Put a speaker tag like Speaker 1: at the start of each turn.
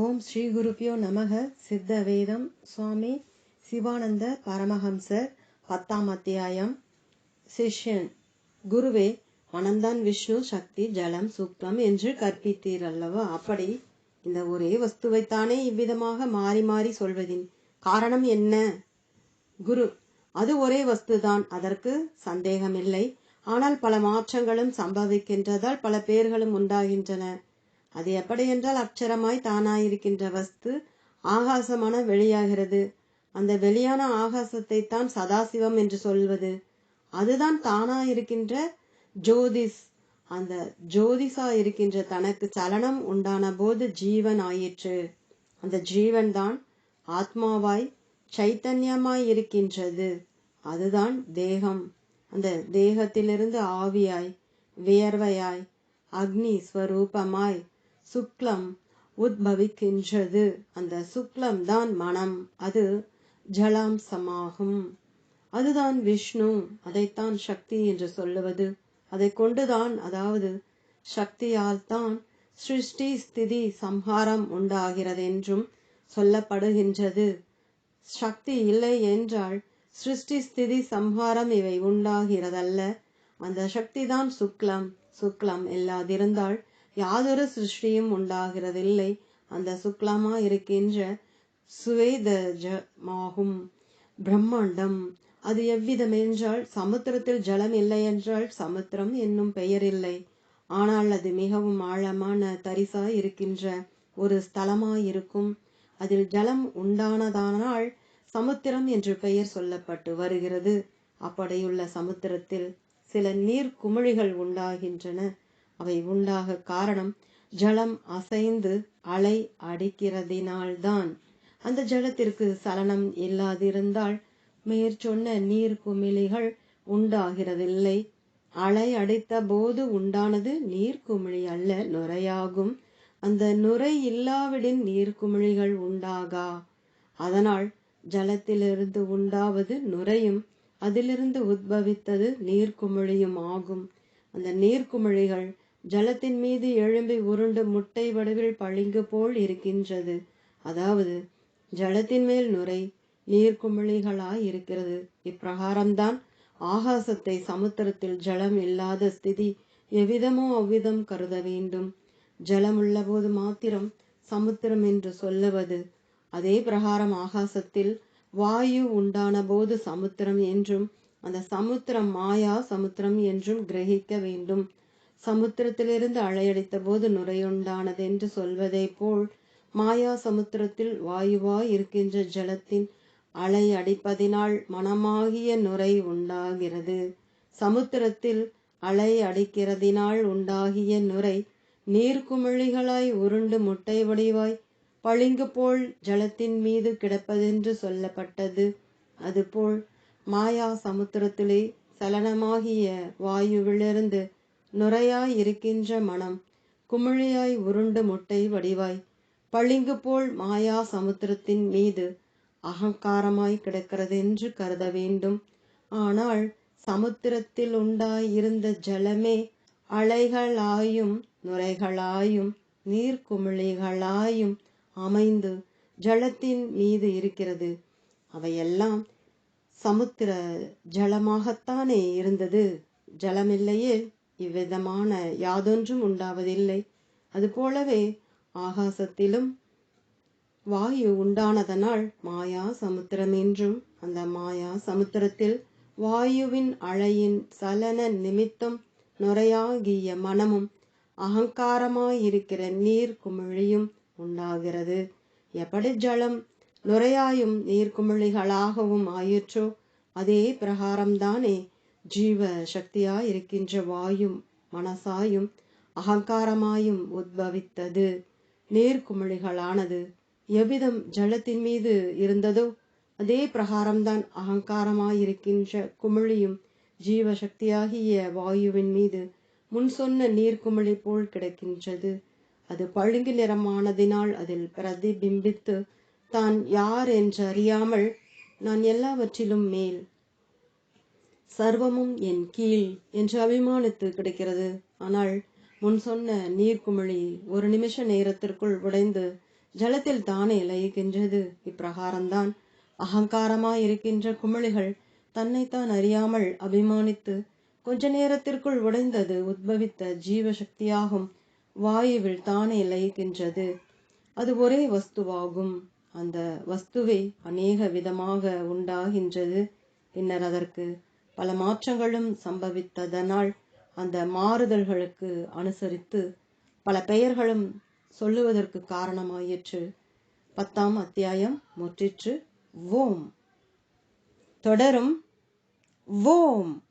Speaker 1: ஓம் ஸ்ரீ குருப்பியோ நமக. சித்த வேதம் சுவாமி சிவானந்த பரமஹம்சர். பத்தாம் அத்தியாயம். சிஷ்யன். குருவே மனம்தான் விஷ்ணு சக்தி ஜலம் சுக்லம் என்று கற்பித்தீர் அல்லவா அப்படி இந்த ஒரே வஸ்துவைத்தானே இவ்விதமாக மாறி மாறி சொல்வதின் காரணம் என்ன? குரு அது ஒரே வஸ்துதான். அதற்கு சந்தேகமில்லை. ஆனால் பல மாற்றங்களும் சம்பவிக்கின்றதால் பல பேர்களும் உண்டாகின்றன. அது எப்படி என்றால் அக்ஷரமாய் தானாயிருக்கின்ற வஸ்து ஆகாசமான வெளியாகிறது. அந்த வெளியான ஆகாசத்தை தான் சதாசிவம் என்று சொல்வது. அதுதான் தானாயிருக்கின்ற ஜோதிஸ். அந்த ஜோதிஷா இருக்கின்ற தனக்கு சலனம் உண்டான போது ஜீவன் ஆயிற்று அந்த ஜீவன் தான் ஆத்மாவாய் சைத்தன்யமாய் இருக்கின்றது அதுதான் தேகம். அந்த தேகத்திலிருந்து ஆவியாய் வியர்வையாய் அக்னி ஸ்வரூபமாய் சுக்லம் உத்பவிக்கின்றது. அந்த சுக்லம் தான் மனம். அது ஜலாம்சமாகும் அதுதான் விஷ்ணு. அதைத்தான் சக்தி என்று சொல்லுவது. அதை கொண்டுதான் அதாவது சக்தியால் தான் சிருஷ்டி ஸ்திதி சம்ஹாரம் உண்டாகிறது என்றும் சொல்லப்படுகின்றது. சக்தி இல்லை என்றால் சிருஷ்டி ஸ்திதி சம்ஹாரம் இவை உண்டாகிறதல்ல. அந்த சக்தி தான் சுக்லம். சுக்லம் இல்லாதிருந்தால் யாதொரு சிருஷ்டியும் உண்டாகிறதில்லை. அந்த சுக்லமா இருக்கின்ற சுவேதஜமாகும். பிரம்மாண்டம். அது எவ்விதம் என்றால் சமுத்திரத்தில் ஜலம் இல்லை என்றால் சமுத்திரம் என்னும் பெயர் இல்லை ஆனால் அது மிகவும் ஆழமான தரிசா இருக்கின்ற ஒரு ஸ்தலமாயிருக்கும். அதில் ஜலம் உண்டானதானால் சமுத்திரம் என்று பெயர் சொல்லப்பட்டு வருகிறது. அப்படியுள்ள சமுத்திரத்தில் சில நீர் குமிழிகள் உண்டாகின்றன. அவை உண்டாக காரணம் ஜலம் அசைந்து அலை அடிக்கிறதினால்தான். அந்த ஜலத்திற்கு சலனம் இல்லாதிருந்தால் மேற்சொன்ன நீர் குமிழிகள் உண்டாகிறதில்லை. அலை அடித்த போது உண்டானது நீர்க்குமிழி அல்ல நுரையாகும். அந்த நுரை இல்லாவிடின் நீர்க்குமிழிகள் உண்டாகா? அதனால் ஜலத்திலிருந்து உண்டாவது நுரையும் அதிலிருந்து உத்பவித்தது நீர்க்குமிழியும் ஆகும். அந்த நீர்க்குமிழிகள் ஜலத்தின் மீது எழும்பி உருண்டு முட்டை வடிவில் பளிங்கு போல் இருக்கின்றது. அதாவது ஜலத்தின் மேல் நுரை நீர்க்குமிழிகளாய் இருக்கிறது. இப்பிரகாரம்தான் ஆகாசத்தை சமுத்திரத்தில் ஜலம் இல்லாத ஸ்திதி எவ்விதமோ அவ்விதம் கருத வேண்டும். ஜலம் உள்ளபோது மாத்திரம் சமுத்திரம் என்று சொல்லுவது. அதே பிரகாரம் ஆகாசத்தில் வாயு உண்டான போது சமுத்திரம் என்றும் அந்த சமுத்திரம் மாயா சமுத்திரம் என்றும் கிரகிக்க வேண்டும். சமுத்திரத்திலிருந்து அலையடித்த போது நுரையுண்டானது என்று சொல்வதை போல் மாயா சமுத்திரத்தில் வாயுவாய் இருக்கின்ற ஜலத்தின் அலை அடிப்பதினால் மனமாகிய நுரை உண்டாகிறது. சமுத்திரத்தில் அலை அடிக்கிறதினால் உண்டாகிய நுரை நீர்க்குமிழிகளாய் உருண்டு முட்டை வடிவாய் பளிங்கு போல் ஜலத்தின் மீது கிடப்பதென்று சொல்லப்பட்டது. அதுபோல் மாயா சமுத்திரத்திலே சலனமாகிய வாயுவிலிருந்து நுரையாய் இருக்கின்ற மனம் குமிழியாய் உருண்டு முட்டை வடிவாய் பளிங்கு போல் மாயா சமுத்திரத்தின் மீது அகங்காரமாய் கிடக்கிறது என்று கருத வேண்டும். ஆனால் சமுத்திரத்தில் உண்டாய் இருந்த ஜலமே அலைகளாயும் நுரைகளாயும் நீர்க்குமிழிகளாயும் அமைந்து ஜலத்தின் மீது இருக்கிறது. அவையெல்லாம் சமுத்திர ஜலமாகத்தானே இருந்தது? ஜலமில்லையே. இவ்விதமான யாதொன்றும் உண்டாவதில்லை. அதுபோலவே ஆகாசத்திலும் வாயு உண்டானதனால் மாயா சமுத்திரம் என்றும் அந்த மாயா சமுத்திரத்தில் வாயுவின் அழையின் சலன நிமித்தம் நுரையாகிய மனமும் அகங்காரமாயிருக்கிற நீர் குமிழியும் உண்டாகிறது. எப்படி ஜலம் நுரையாயும் நீர்க்குமிழிகளாகவும் ஆயிற்றோ அதே பிரகாரம்தானே. ஜீவ சக்தியாய் இருக்கின்ற வாயும் மனசாயும் அகங்காரமாயும் உத்பவித்தது. நேர்குமிழிகளானது எவ்விதம் ஜலத்தின் மீது இருந்ததோ அதே பிரகாரம்தான் அகங்காரமாயிருக்கின்ற குமிழியும் ஜீவ சக்தியாகிய வாயுவின் மீது முன் சொன்ன நீர்க்குமிழி போல் கிடக்கின்றது. அது பழுங்கு நிறமானதினால் அதில் பிரதிபிம்பித்து தான் யார் என்றறியாமல் நான் எல்லாவற்றிலும் மேல். சர்வமும் என் கீழ் என்று அபிமானித்து கிடைக்கிறது. ஆனால் முன் சொன்ன நீர்க்குமிழி ஒரு நிமிஷ நேரத்திற்குள் உடைந்து ஜலத்தில் தானே லயிக்கின்றது. இப்பிரகாரம்தான் அகங்காரமாய் இருக்கின்ற குமிழிகள் தன்னைத்தான் அறியாமல் அபிமானித்து கொஞ்ச நேரத்திற்குள் உடைந்தது உத்பவித்த ஜீவ சக்தியாகும் வாயுவில் தானே லயிக்கின்றது. அது ஒரே வஸ்துவாகும். அந்த வஸ்துவை அநேக விதமாக உண்டாகின்றது. பின்னர் அதற்கு பல மாற்றங்களும் சம்பவித்ததனால் அந்த மாறுதல்களுக்கு அனுசரித்து பல பெயர்களும் சொல்லுவதற்கு காரணமாயிற்று. பத்தாம் அத்தியாயம் முற்றிற்று. ஓம் தொடரும். ஓம்